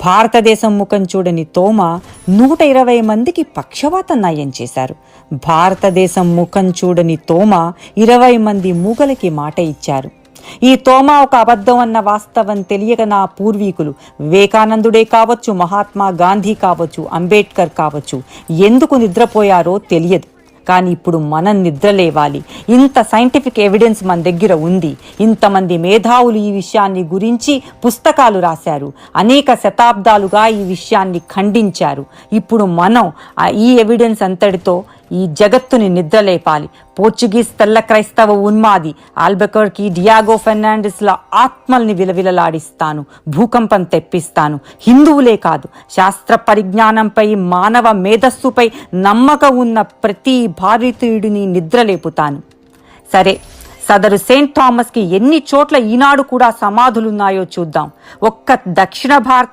భారతదేశం ముఖం చూడని తోమ నూట ఇరవై మందికి పక్షవాత నయం చేశారు. భారతదేశం ముఖం చూడని తోమ ఇరవై మంది మూగలకి మాట ఇచ్చారు. ఈ తోమ ఒక అబద్ధం అన్న వాస్తవం తెలియక నా పూర్వీకులు వివేకానందుడే కావచ్చు మహాత్మా గాంధీ కావచ్చు అంబేద్కర్ కావచ్చు ఎందుకు నిద్రపోయారో తెలియదు. కానీ ఇప్పుడు మనం నిద్రలేవాలి ఇంత సైంటిఫిక్ ఎవిడెన్స్ మన దగ్గర ఉంది. ఇంతమంది మేధావులు ఈ విషయాన్ని గురించి పుస్తకాలు రాశారు. అనేక శతాబ్దాలుగా ఈ విషయాన్ని ఖండించారు. ఇప్పుడు మనం ఈ ఎవిడెన్స్ అంతటితో ఈ జగత్తుని నిద్రలేపాలి. పోర్చుగీస్ తెల్ల క్రైస్తవ ఉన్మాది ఆల్బెకర్కి డియాగో ఫెర్నాండిస్ల ఆత్మల్ని విలవిలలాడిస్తాను. భూకంపం తెప్పిస్తాను. హిందువులే కాదు శాస్త్ర పరిజ్ఞానంపై మానవ మేధస్సుపై నమ్మకం ఉన్న ప్రతి భారతీయుడిని నిద్రలేపుతాను. సరే సదరు సెయింట్ థామస్కి ఎన్ని చోట్ల ఈనాడు కూడా సమాధులున్నాయో చూద్దాం. ఒక్క దక్షిణ భారత